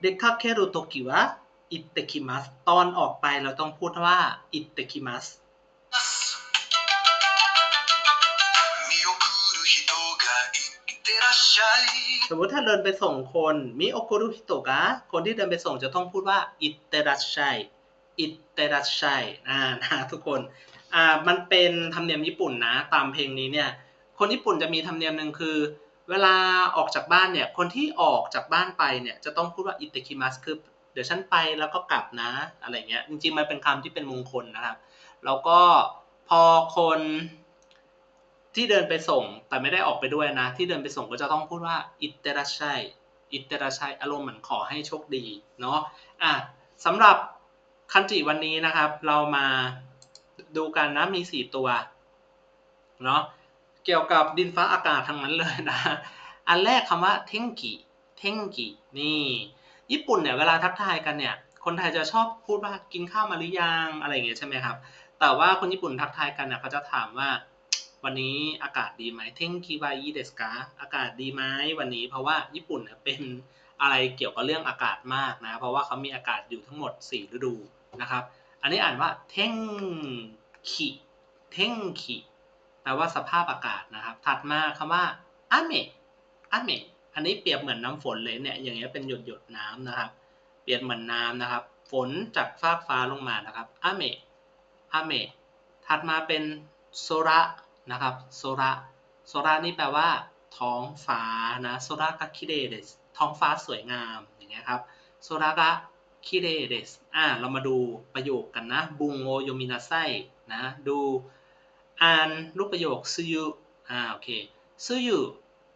เด็กคาเครุโตกิวะอิเตคิมัสตอนออกไปเราต้องพูดว่าอิเตคิมัสสมมติถ้าเดินไปส่งคนมิโอโกรุฮิโตกะคนที่เดินไปส่งจะต้องพูดว่าอิเตรัชชัยอิเตรัชชัยอ่านะทุกคนอ่ามันเป็นธรรมเนียมญี่ปุ่นนะ ตามเพลงนี้เนี่ย คนญี่ปุ่นจะมีธรรมเนียมหนึ่งคือ เวลาออกจากบ้านเนี่ย คนที่ออกจากบ้านไปเนี่ยจะต้องพูดว่าอิตคิมัสคือเดี๋ยวฉันไปแล้วก็กลับนะอะไรเงี้ยจริงๆมันเป็นคำที่เป็นมงคลนะครับ แล้วก็พอคนที่เดินไปส่งแต่ไม่ได้ออกไปด้วยนะ ที่เดินไปส่งก็จะต้องพูดว่าอิเตระชัยอิเตระชัยอารมณ์เหมือนขอให้โชคดีเนาะอะสำหรับคันจิวันนี้นะครับ เรามาดูกันนะมีสี่ตัวเนาะ เกี่ยวกับดินฟ้าอากาศทั้งนั้นเลยนะ อันแรกคำว่าเทงกิ เทงกิ นี่ ญี่ปุ่นเนี่ยเวลาทักทายกันเนี่ย คนไทยจะชอบพูดว่ากินข้าวมาหรือยังอะไรอย่างเงี้ยใช่ไหมครับ แต่ว่าคนญี่ปุ่นทักทายกันเนี่ยเขาจะถามว่าวันนี้อากาศดีไหมเทงคิวายิเดสกาอากาศดีไหมวันนี้ เพราะว่าญี่ปุ่นเนี่ยเป็นอะไรเกี่ยวกับเรื่องอากาศมากนะ เพราะว่าเขามีอากาศอยู่ทั้งหมด 4 ฤดูนะครับ อันนี้อ่านว่าเทงคิ เทงคิ แปลว่าสภาพอากาศนะครับ ถัดมาคำว่าอาเมอาเมอันนี้เปรียบเหมือนน้ำฝนเลยเนี่ย อย่างเงี้ยเป็นหยดหยดน้ำนะครับ เปรียบเหมือนน้ำนะครับ ฝนจากฟากฟ้าลงมานะครับอาเมอาเมถัดมาเป็นโซระนะครับโซระโซระนี่แปลว่า ท้องฟ้านะโซระกะคิเรเดสท้องฟ้าสวยงามอย่างเงี้ยครับโซระกะคิเรเดสอ่าเรามาดูประโยคกันนะบุงโงโยมินาไซนะดู อ่านรูปประโยคซึยุอ่าโอเคซึยุ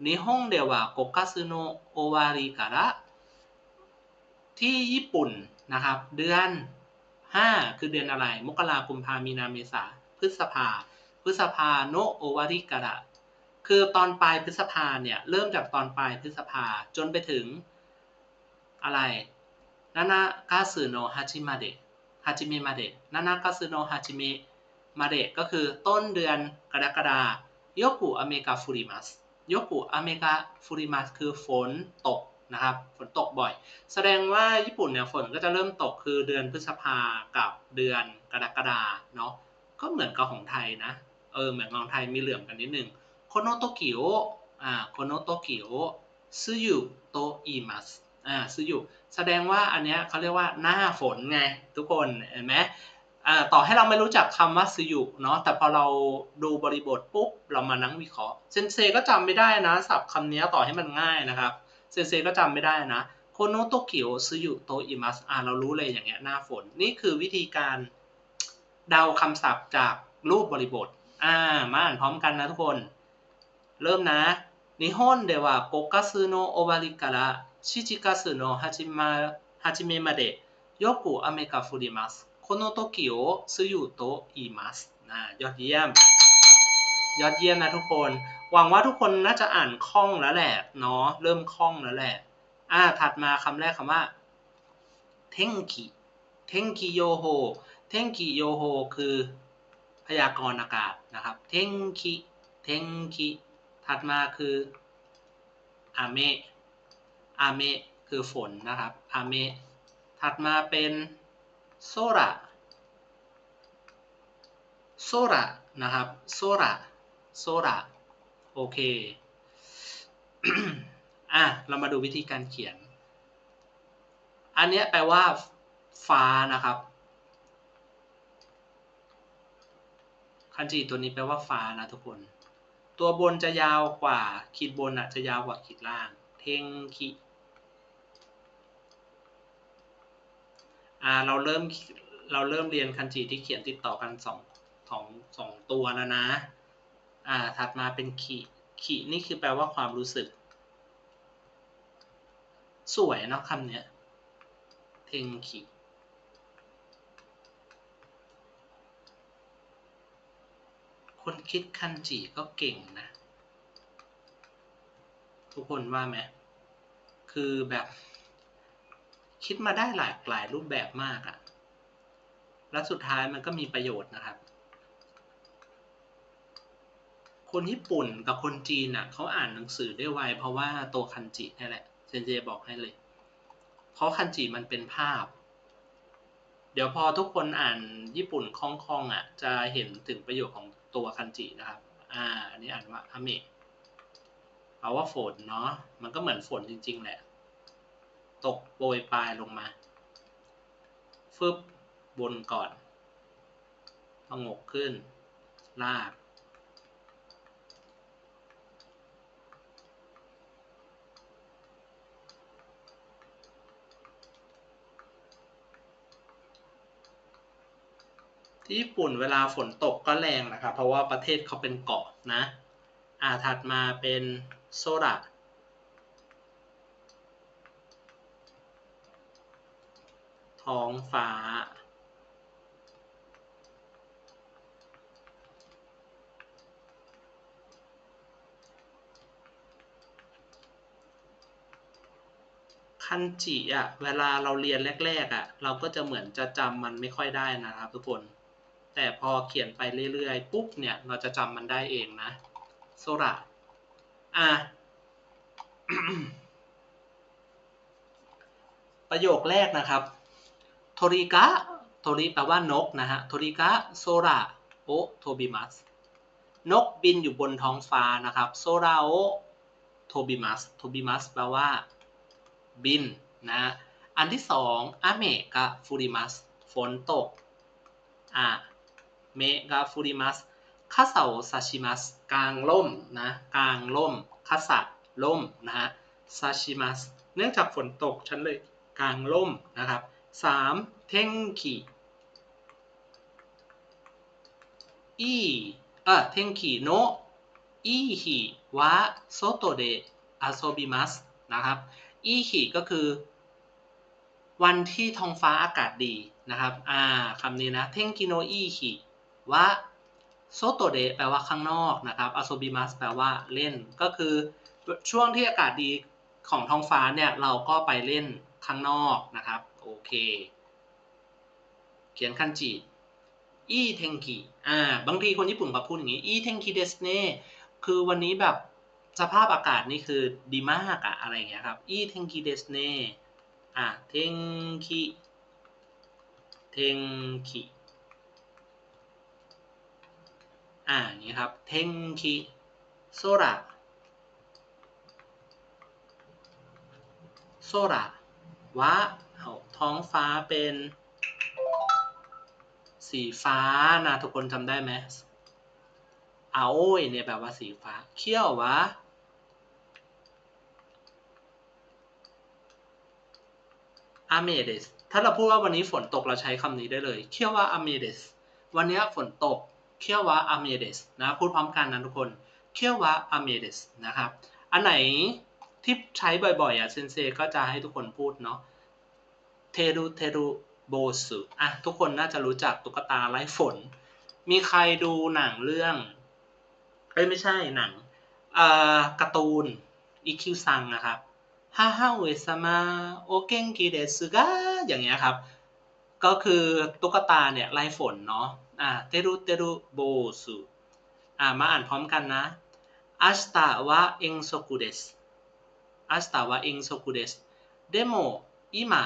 日本では5月の終わりからที่ญี่ปุ่นนะครับ เดือน 5 คือเดือนอะไร มกราคมพามีนาเมษาพฤษภา พฤษภาโนโอวาริกะระคือตอนปลายพฤษภาเนี่ย เริ่มจากตอนปลายพฤษภาจนไปถึงอะไรนานากาสึโนฮาจิมาเดะฮาจิเมะมาเดะนานากาสึโนฮาจิเมะ มาเดะก็คือต้นเดือนกรกฎาโยกุอเมกาฟูริมัสโยกุอเมกาฟูริมัสคือฝนตกนะครับ ฝนตกบ่อย แสดงว่าญี่ปุ่นเนี่ยฝนก็จะเริ่มตกคือเดือนพฤษภากับเดือนกรกฎาเนาะก็เหมือนกับของไทยนะ เออเหมือนของไทยมีเหลื่อมกันนิดนึงโคโนโตกิโออ่าโคโนโตกิโอซึยุโตอิมัสอ่าซึยุแสดงว่าอันเนี้ยเขาเรียกว่าหน้าฝนไงทุกคนเห็นไหม ต่อให้เราไม่รู้จักคำว่าสยุเนาะแต่พอเราดูบริบทปุ๊บ เรามานั่งวิเคราะห์เซนเซก็จำไม่ได้นะศัพท์คำนี้ต่อให้มันง่ายนะครับเซนเซก็จำไม่ได้นะโคโนโตเกียวสยุโตอิมัสอ่าเรารู้เลยอย่างเงี้ยหน้าฝนนี่คือวิธีการเดาคำศัพท์จากรูปบริบทอ่ามาอ่านพร้อมกันนะทุกคน เริ่มนะนิฮอนเดวะโกกัสโนโอบาริการะชิจิกัสโนฮาจิมาฮาจิเมมาเดโยกุอเมกาฟูริมัส โคโนโตเกียวซึยุโตอิมัสนะยอดเยี่ยม ยอดเยี่ยมนะทุกคน หวังว่าทุกคนน่าจะอ่านคล่องแล้วแหละเนาะเริ่มคล่องแล้วแหละ อ่าถัดมาคำแรกคำว่า เทงกิเทงกิโยโฮเทงกิโยโฮคือพยากรณ์อากาศนะครับเทงคิเทงคิถัดมาคืออาเมอาเมคือฝนนะครับอาเมถัดมาเป็น โซระโซระนะครับโซระโซระโอเคอะเรามาดูวิธีการเขียน อันเนี้ยแปลว่า ฟ้านะครับ คันจิตัวนี้แปลว่าฟ้านะทุกคน ตัวบนจะยาวกว่าขีดบนอะจะยาวกว่าขีดล่าง เทงคิ อ่าเราเริ่มเราเริ่มเรียนคันจิที่เขียนติดต่อกันสองสองสองตัวแล้วนะ อ่า ถัดมาเป็นขีขีนี่คือแปลว่าความรู้สึก สวยเนาะคำเนี้ย เทงคิคนคิดคันจิก็เก่งนะ ทุกคนว่าไหมคือแบบ คิดมาได้หลากหลายรูปแบบมากอะแล้วสุดท้ายมันก็มีประโยชน์นะครับ คนญี่ปุ่นกับคนจีนอะเขาอ่านหนังสือได้ไวเพราะว่าตัวคันจินี่แหละเซนเจบอกให้เลย เพราะคันจิมันเป็นภาพ เดี๋ยวพอทุกคนอ่านญี่ปุ่นคล่องๆอะจะเห็นถึงประโยชน์ของตัวคันจินะครับ อ่า อันนี้อ่านว่าอเมะแปลว่าฝนเนาะ มันก็เหมือนฝนจริง ๆ แหละ ตกโปรยปลายลงมา ฟึบบนก่อนพงกขึ้น ลาก ที่ญี่ปุ่นเวลาฝนตกก็แรงนะครับ เพราะว่าประเทศเขาเป็นเกาะนะ อ่าถัดมาเป็นโซระ ท้องฟ้าคันจิอะ เวลาเราเรียนแรก ๆอะ เราก็จะเหมือนจะจำมันไม่ค่อยได้นะครับทุกคน แต่พอเขียนไปเรื่อยๆ ปุ๊บเนี่ย เราจะจำมันได้เองนะโซระอะประโยคแรกนะครับ โทริกะโทริแปลว่านกนะฮะโทริกะโซระโอโทบิมัสนกบินอยู่บนท้องฟ้านะครับโซราโอโทบิมัสโทบิมัสแปลว่าบินนะอันที่สองอเมกะฟูริมัสฝนตกอะเมกะฟูริมัสคาซาซาชิมัสกลางล่มนะกลางล่มคาซะล่มนะฮะซาชิมัสเนื่องจากฝนตกฉันเลยกลางล่มนะครับ สามเทงคิอีเออเทงคิโนอีฮิวะโซโตเดอาโซบิมัสนะครับอีฮิก็คือ วันที่ท้องฟ้าอากาศดีนะครับอ่าคำนี้นะเทงกิโนอีฮิวะโซโตเดแปลว่าข้างนอกนะครับอาโซบิมัสแปลว่าเล่นก็คือช่วงที่อากาศดีของท้องฟ้าเนี่ยเราก็ไปเล่นข้างนอกนะครับ โอเค เขียนคันจิอีเทงกิอ่า บางทีคนญี่ปุ่นเขาพูดอย่างนี้ อีเทงกิเดสเน่คือวันนี้แบบสภาพอากาศนี่คือดีมากอะอะไรเงี้ยครับ อีเทงกิเดสเน่อ่าเทงกิ เทงกิ อ่าอย่างนี้ครับ เทงกิโซระโซระวะ ท้องฟ้าเป็น สีฟ้านะทุกคนจำได้ไหมอาโอยเนี่ยแปลว่าสีฟ้าเขี้ยววะอเมเดสถ้าเราพูดว่าวันนี้ฝนตกเราใช้คำนี้ได้เลย เขี้ยวว่าอเมเดสวันนี้ฝนตก เขี้ยวว่าอเมเดสนะพูดพร้อมกันนะทุกคน เขี้ยวว่าอเมเดสนะครับ อันไหนที่ใช้บ่อยๆอะเซนเซก็จะให้ทุกคนพูดเนาะ เทรุเทรุโบสุอะทุกคนน่าจะรู้จักตุ๊กตาไร้ฝน มีใครดูหนังเรื่องเอ้ยไม่ใช่หนังเอ่อการ์ตูนอีคิวซังนะครับฮ่าฮ่าเวสมาโอเก้งกีเดสึกะอย่างเงี้ยครับ ก็คือตุ๊กตาเนี่ยไร้ฝนเนาะอะเทรุเทรุโบสุอ่ามาอ่านพร้อมกันนะอัสตาวะเองโซกุเดสอัสตาวะเองโซกุเดสเดโมอิมา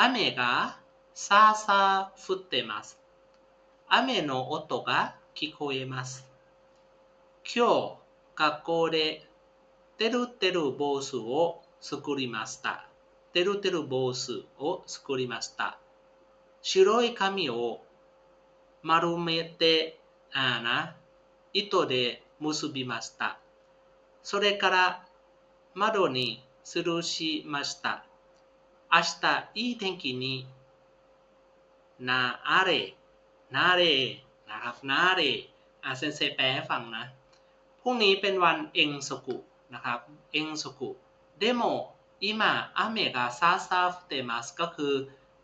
雨がさーさー降ってます。雨の音が聞こえます。今日、学校でてるてる坊主を作りました。てるてる坊主を作りました。白い紙を丸めて、あな、糸で結びました。それから窓に吊るしました。明日いい天気にนาอาเรนาเรนะครับนาเรอาเซนเซแปลให้ฟังนะ พรุ่งนี้เป็นวันเองสกุนะครับ เองสกุเดโมอิมาอเมกาซาซาเตมัสก็คือ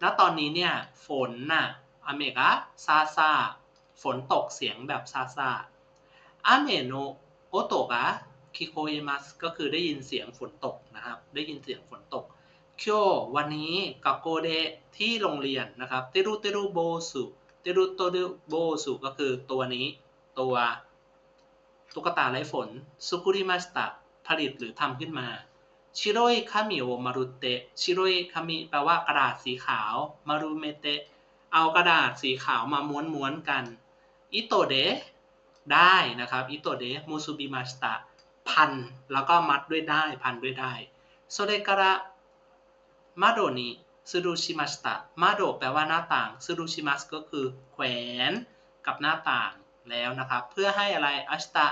ณ ตอนนี้เนี่ย ฝนน่ะอเมกาซาซาฝนตกเสียงแบบซาซาอเมโนโอโตกะคิโคเอมัสก็คือได้ยินเสียงฝนตกนะครับ ได้ยินเสียงฝนตก เคียววันนี้กับโกเดที่โรงเรียนนะครับเตรุเตรุโบสุเตรุโตรุโบสุก็คือตัวนี้ตัวตุ๊กตาไร้ฝนสุกุริมาสตะผลิตหรือทำขึ้นมาชิโรยคามิโอมารุเตะชิโรยคามิแปลว่ากระดาษสีขาว มารุเมเตะเอากระดาษสีขาวมาม้วนๆกันอิโตเดะได้นะครับอิโตเดะมูซูบิมาสตะพันแล้วก็มัดด้วยได้พันด้วยได้โซเดการะ มาโดนิซูรุชิมาสตะมาโดแปลว่าหน้าต่างซูรุชิมัสก็คือแขวนกับหน้าต่างแล้วนะครับ เพื่อให้อะไรอัชตะ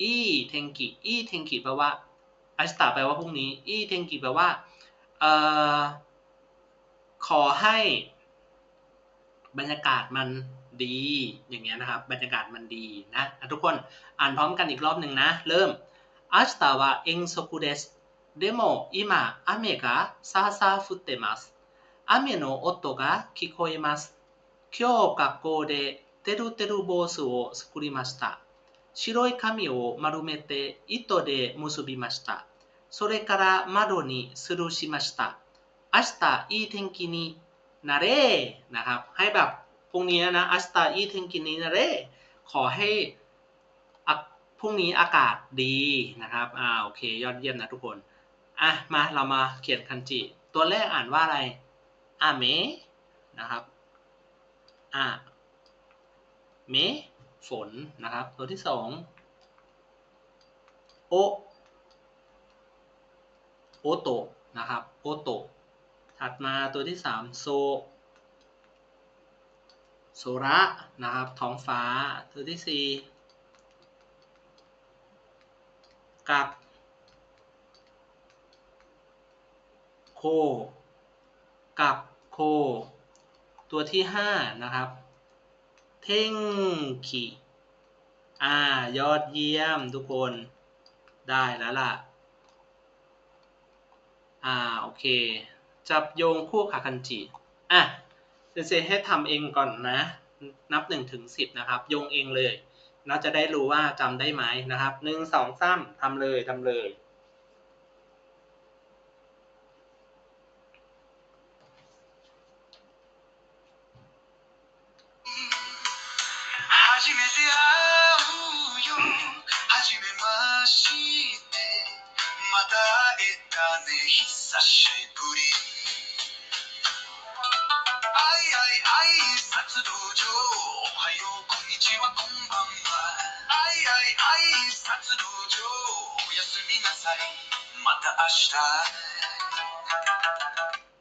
อีเทงกิอีเทงกิแปลว่าอัชตะแปลว่าพรุ่งนี้อีเทงกิแปลว่าเอ่อขอให้บรรยากาศมันดีอย่างเงี้ยนะครับ บรรยากาศมันดีนะ ทุกคนอ่านพร้อมกันอีกรอบหนึ่งนะ เริ่มอัชตะวะเอ็งโซกุเดส でも今雨がさーさー降ってます雨の音が聞こえます今日学校でてるてる坊主を作りました白い紙を丸めて糸で結びましたそれから窓に吊るしました明日いい天気になれนะครับ ให้แบบพรุ่งนี้นะ明日いい天気になれขอให้อ่ะพรุ่งนี้อากาศดีนะครับอ่าโอเค ยอดเยี่ยมนะทุกคน อะมาเรามาเขียนคันจิ ตัวแรกอ่านว่าอะไรอาเมนะครับอาเมฝนนะครับ ตัวที่สองโอโอโตะนะครับโอโตะถัดมาตัวที่สามโซโซระนะครับท้องฟ้าตัวที่สี่กับ โค กับโค ตัวที่ห้านะครับ เท่งขีอ่ายอดเยี่ยมทุกคนได้แล้วล่ะ อ่า โอเค จับโยงคู่ขาคันจิ อะเซนเซให้ทำเองก่อนนะ นับหนึ่งถึงสิบนะครับ โยงเองเลย เราจะได้รู้ว่าจำได้ไหมนะครับหนึ่งสองสามทำเลยทำเลย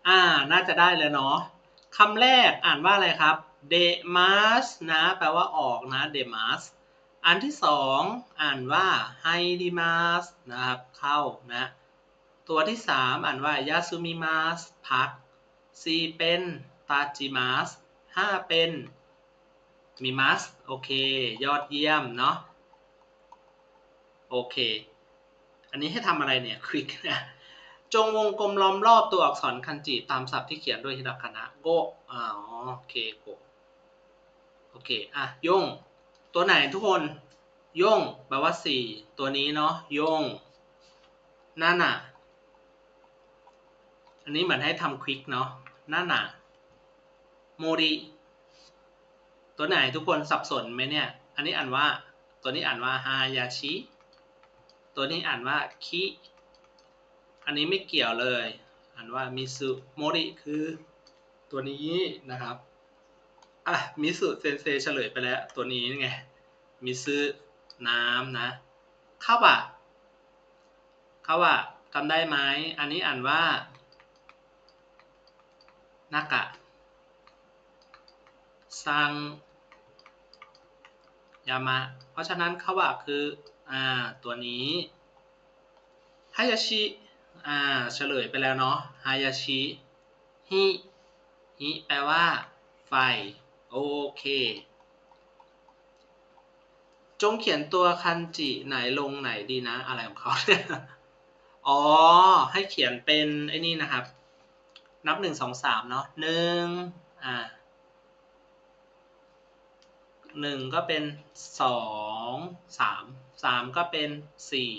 อ่า น่าจะได้แล้วเนาะคำแรกอ่านว่าอะไรครับ demas นะ แปลว่าออกนะ demas อันที่สองอ่านว่า haidimas นะครับ เข้านะ ตัวที่สามอ่านว่า yasumimas พักสี่เป็น tajimas ห้าเป็น mimas โอเค ยอดเยี่ยมเนาะ โอเค อันนี้ให้ทำอะไรเนี่ยคลิกนะจงวงกลมล้อมรอบตัวอักษรคันจิตามศัพท์ที่เขียนด้วยฮิราคานะโกอ๋อโอเคโกโอเคอะยง ตัวไหนทุกคนยงแปลว่าสี่ตัวนี้เนาะยงนั่นน่ะอันนี้เหมือนให้ทำควิกเนาะนั่นน่ะโมริตัวไหนทุกคนสับสนไหมเนี่ย อันนี้อ่านว่า ตัวนี้อ่านว่าฮายาชิ ตัวนี้อ่านว่าคิอันนี้ไม่เกี่ยวเลย อ่านว่ามิสุโมริคือตัวนี้นะครับอะมิสุเซนเซเฉลยไปแล้ว ตัวนี้ไงมิซึน้ำนะคาวะคาวะจำได้ไหมอันนี้อ่านว่านากะซังยามะ เพราะฉะนั้นคาวะคือ อ่าตัวนี้ฮายาชิอ่าเฉลยไปแล้วเนาะฮายาชิฮิฮิแปลว่า ไฟ โอเค จงเขียนตัวคันจิไหนลงไหนดีนะ อะไรของเขาเนี่ยอ๋อ ให้เขียนเป็นไอ้นี่นะครับ นับหนึ่งสองสามเนาะหนึ่งอ่าหนึ่งก็เป็นสองสาม สามก็เป็นสี่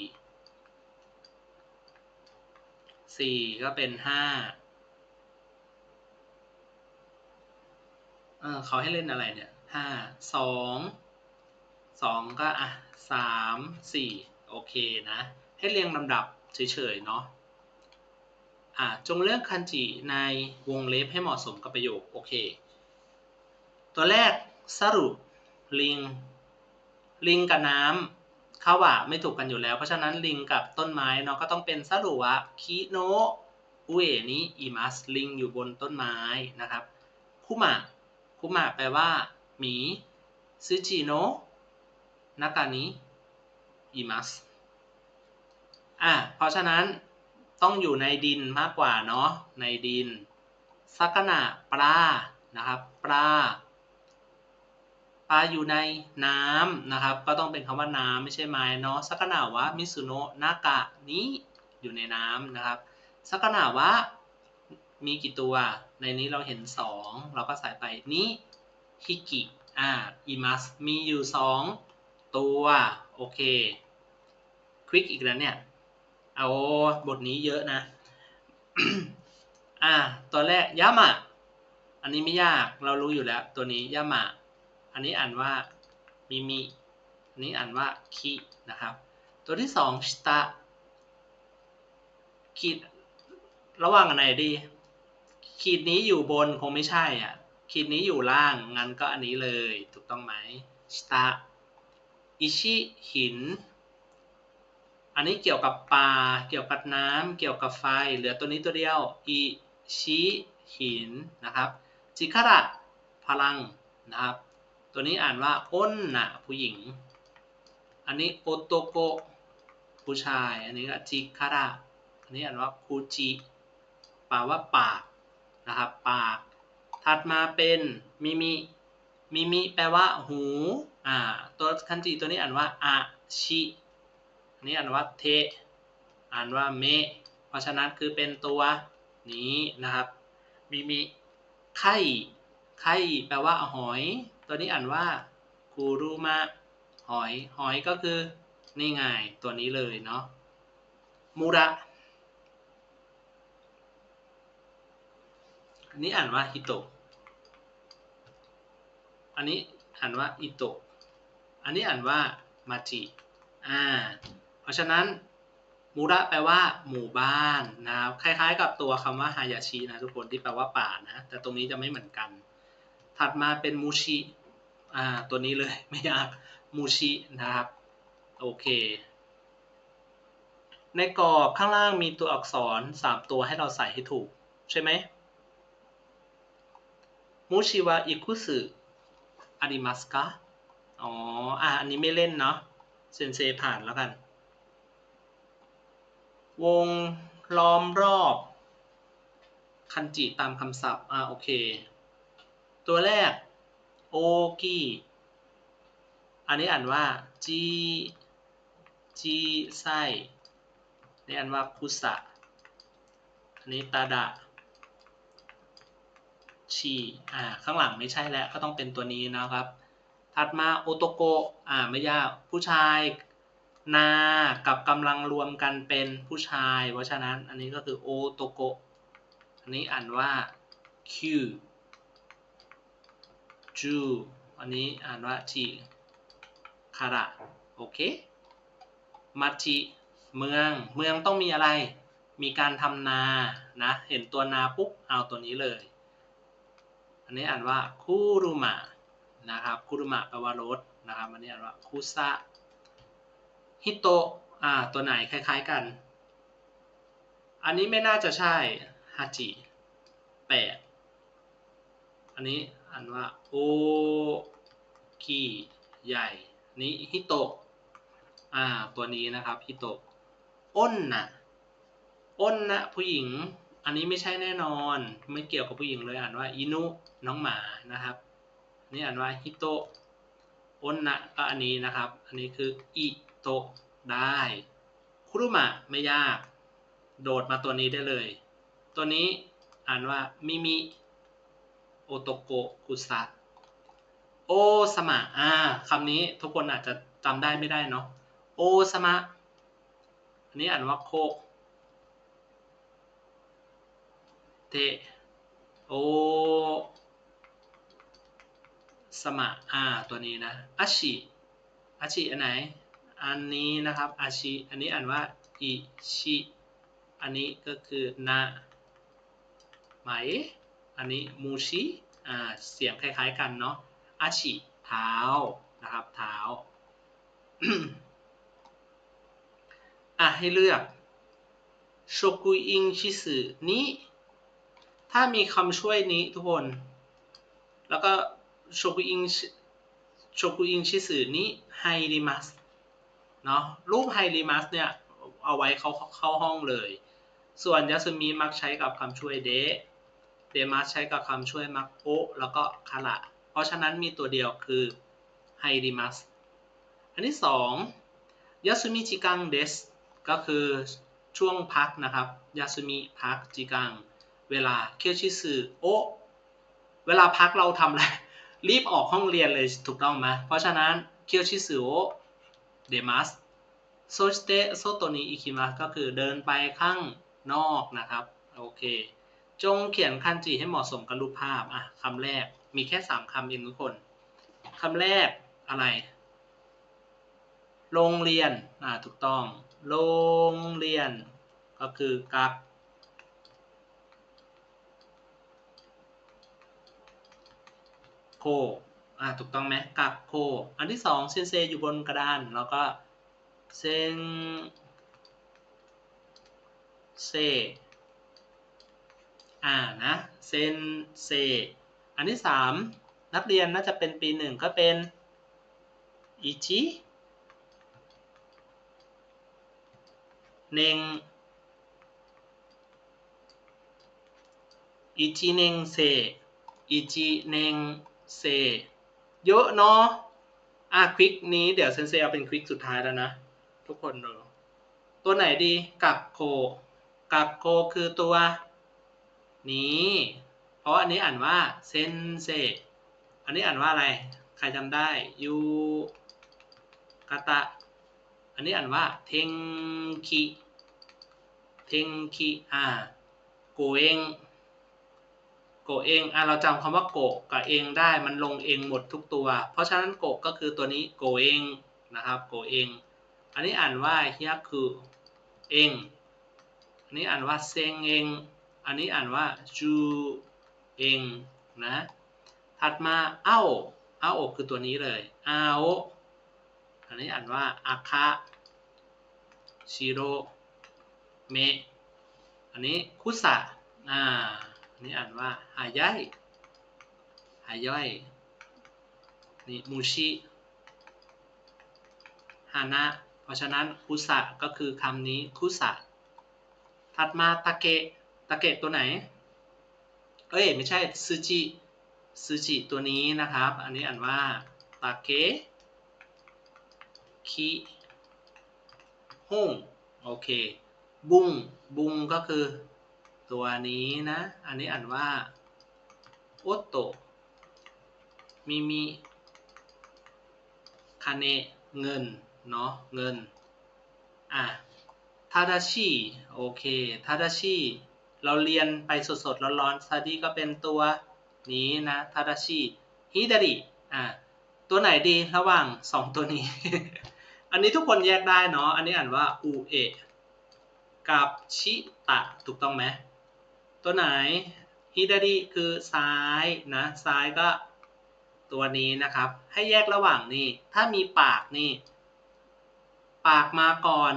สี่ก็เป็นห้าเออเขาให้เล่นอะไรเนี่ยห้าสองสองก็อะสามสี่โอเคนะ ให้เรียงลำดับเฉยๆเนาะอ่าจงเลือกคันจิในวงเล็บให้เหมาะสมกับประโยค โอเค ตัวแรกสรุปลิง ลิงกับน้ำ เขาว่าไม่ถูกกันอยู่แล้ว เพราะฉะนั้นลิงกับต้นไม้เนาะก็ต้องเป็นสรุวะคิโนะอุเอนิอิมัสลิงอยู่บนต้นไม้นะครับคุมะคุมะแปลว่าหมีซึจิโนะนากานิอิมัสอะเพราะฉะนั้นต้องอยู่ในดินมากกว่าเนาะในดินสักนะปลานะครับปลาาอยู่ในน้ำนะครับ ก็ต้องเป็นคำว่าน้ำไม่ใช่ไม้เนาะสักนาวะมิสุโนะนากะนี้อยู่ในน้ำนะครับสักนาวะมีกี่ตัว ในนี้เราเห็น 2 เราก็ใส่ไปนี้ฮิกิอ่าอิมัสมีอยู่ 2 ตัว โอเคคลิกอีกแล้วเนี่ย เอาบทนี้เยอะนะ อ่า ตัวแรกยามะ อันนี้ไม่ยากเรารู้อยู่แล้ว ตัวนี้ยามะ อันนี้อ่านว่ามิมิอันนี้อ่านว่าคินะครับ ตัวที่สองชิตะขีดระหว่างอันไหนดี ขีดนี้อยู่บนคงไม่ใช่อะขีดนี้อยู่ล่างงั้นก็อันนี้เลยถูกต้องไหมชิตะอิชิหิน อันนี้เกี่ยวกับปลาเกี่ยวกับน้ำเกี่ยวกับไฟ เหลือตัวนี้ตัวเดียวอิชิหินนะครับจิคาระพลังนะครับ ตัวนี้อ่านว่าอ้นนะผู้หญิง อันนี้โอโตโกผู้ชาย อันนี้ก็จิคาระอันนี้อ่านว่าคูจิแปลว่าปากนะครับปาก ถัดมาเป็นมิมิมิมิแปลว่าหูอ่าตัวคันจิตัวนี้อ่านว่าอาชิอันนี้อ่านว่าเทอ่านว่าเมเพราะฉะนั้นคือเป็นตัวนี้นะครับมิมิไข่ไข่แปลว่าหอย ตัวนี้อ่านว่ากูรุมะหอย หอยก็คือนี่ไงตัวนี้เลยเนาะมูระอันนี้อ่านว่าฮิโตะอันนี้อ่านว่าอิโตะอันนี้อ่านว่ามาจิอ่าเพราะฉะนั้นมูระแปลว่าหมู่บ้านนะครับคล้ายๆ กับตัวคำว่าฮายาชินะทุกคนที่แปลว่าป่านะ แต่ตรงนี้จะไม่เหมือนกัน ถัดมาเป็นมูชิอ่าตัวนี้เลยไม่ยากมูชินะครับ โอเค ในกรอบข้างล่างมีตัวอักษร 3 ตัวให้เราใส่ให้ถูก ใช่ไหมมูชิวะอิคุสึอาริมัสกะอ๋ออะอันนี้ไม่เล่นเนาะเซนเซผ่านแล้วกัน วงล้อมรอบ คันจิตามคำศัพท์ อ่าโอเค ตัวแรกโอกิอันนี้อ่านว่าจีจีไซนี่อ่านว่าคุสะอันนี้ตาดะชีอ่าข้างหลังไม่ใช่แล้วก็ต้องเป็นตัวนี้นะครับ ถัดมาโอโตโกอ่าไม่ยากผู้ชายนากับกำลังรวมกันเป็นผู้ชาย เพราะฉะนั้นอันนี้ก็คือโอโตโกอันนี้อ่านว่าคิว จูอันนี้อ่านว่าจิคาระโอเคมาจิเมืองเมืองต้องมีอะไร มีการทำนานะเห็นตัวนาปุ๊บเอาตัวนี้เลย อันนี้อ่านว่าคุรุมะนะครับคุรุมะแปลว่ารถนะครับอันนี้อ่านว่าคุซะฮิโตะอ่าตัวไหนคล้ายๆกัน อันนี้ไม่น่าจะใช่ฮาจิแปดอันนี้ อ่านว่าโอกิใหญ่ นี้ฮิโตะอ่าตัวนี้นะครับฮิโตะอ้นนะอ้นนะผู้หญิง อันนี้ไม่ใช่แน่นอน ไม่เกี่ยวกับผู้หญิงเลยอ่านว่าอินุน้องหมานะครับนี่อ่านว่าฮิโตะอ้นนะก็อันนี้นะครับ อันนี้คืออิโตะได้คุรุมะไม่ยาก โดดมาตัวนี้ได้เลย ตัวนี้อ่านว่ามิมิ โอโตโกคุซะโอสมะอ่าคำนี้ทุกคนอาจจะจำได้ไม่ได้เนาะโอสมะอันนี้อ่านว่าโคเตโอสมะอ่าตัวนี้นะอาชิอาชิอันไหน อันนี้นะครับอาชิอันนี้อ่านว่าอิชิออันนี้ก็คือนาไหม อันนี้มูชิอ่าเสียงคล้ายๆกันเนาะอาชิเท้านะครับเท้าอะให้เลือกโชกุอิงชิสึนี้ ถ้ามีคำช่วยนี้ทุกคน แล้วก็โชกุอิงโชกุอิงชิสึนี้ไฮริมัสเนาะรูปไฮริมัสเนี่ย เอาไว้เขาเข้าห้องเลย ส่วนยาสึมิมักใช้กับคำช่วยเดะ เดมัสใช้กับคำช่วยมักโอแล้วก็คาระเพราะฉะนั้นมีตัวเดียวคือไฮริมัสอันที่สองยาสึมิจิกังเดสก็คือช่วงพักนะครับยาสึมิพักจิกัง เวลาเคียวชิสึโอเวลาพักเราทำอะไรรีบออกห้องเรียนเลยถูกต้องไหมเพราะฉะนั้นเคียวชิสึโอเดมัสโซสเตโซโตนิอิคิมัสก็คือเดินไปข้างนอกนะครับ โอเค จงเขียนคันจิให้เหมาะสมกับรูปภาพอะคำแรกมีแค่สามคำเองทุกคนคำแรกอะไร โรงเรียนอ่าถูกต้อง โรงเรียน ก็คือกักโคอ่าถูกต้องไหมกักโค อันที่สองเซนเซอยู่บนกระดาน แล้วก็เซนเซ อ่านะเซนเซอันที่สามนักเรียนน่าจะเป็นปีหนึ่งก็เป็นอิจิเนงอิจิเนงเซอิจิเนงเซเยอะเนาะอะควิกนี้เดี๋ยวเซนเซเอาเป็นควิกสุดท้ายแล้วนะ ทุกคนดูตัวไหนดีกักโคกักโคคือตัว นี้ เพราะอันนี้อ่านว่าเซนเซอันนี้อ่านว่าอะไร ใครจำได้ยูกาตะ อันนี้อ่านว่าเทงคิเทงคิอ่าโกเองโกเองอะเราจำคำว่าโกกับเองได้มันลงเองหมดทุกตัว เพราะฉะนั้นโกก็คือตัวนี้โกเองนะครับโกเองอันนี้อ่านว่าเฮียคือเองอันนี้อ่านว่าเซงเอง อันนี้อ่านว่าจูเองนะ ถัดมาเอ้าเอ้าอกคือตัวนี้เลยอาโออันนี้อ่านว่าอาคาชิโรเมะอันนี้คุสะอ่าอันนี้อ่านว่าหายายหายอยนี่มูชิฮานะเพราะฉะนั้นคุสะก็คือคำนี้คุสะถัดมาตะเกะ ตะเกะตัวไหน เอ้ยไม่ใช่ซูจิซูจิตัวนี้นะครับ อันนี้อ่านว่าตาเกคิฮงโอเค บุงบุงก็คือตัวนี้นะ อันนี้อ่านว่าโอโตมิมิคาเนะเงิน เนาะเงิน อะทาดาชิ โอเคทาดาชิ เราเรียนไปสดๆร้อนๆซาดีก็เป็นตัวนี้นะทาดาชิฮิดาริอะตัวไหนดีระหว่าง 2 ตัวนี้ อันนี้ทุกคนแยกได้เนาะ อันนี้อ่านว่าอูเอะกับชิตะถูกต้องไหม ตัวไหนฮิดาริคือซ้ายนะ ซ้ายก็ตัวนี้นะครับ ให้แยกระหว่างนี่ ถ้ามีปากนี่ ปากมาก่อน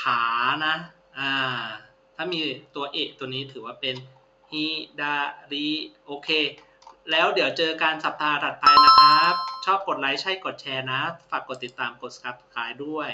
ขานะ อ่า ถ้ามีตัวเอตัวนี้ถือว่าเป็นฮิดาริโอเค แล้วเดี๋ยวเจอการสัปดาห์ถัดไปนะครับ ชอบกดไลค์ใช่กดแชร์นะ ฝากกดติดตามกด subscribe ด้วย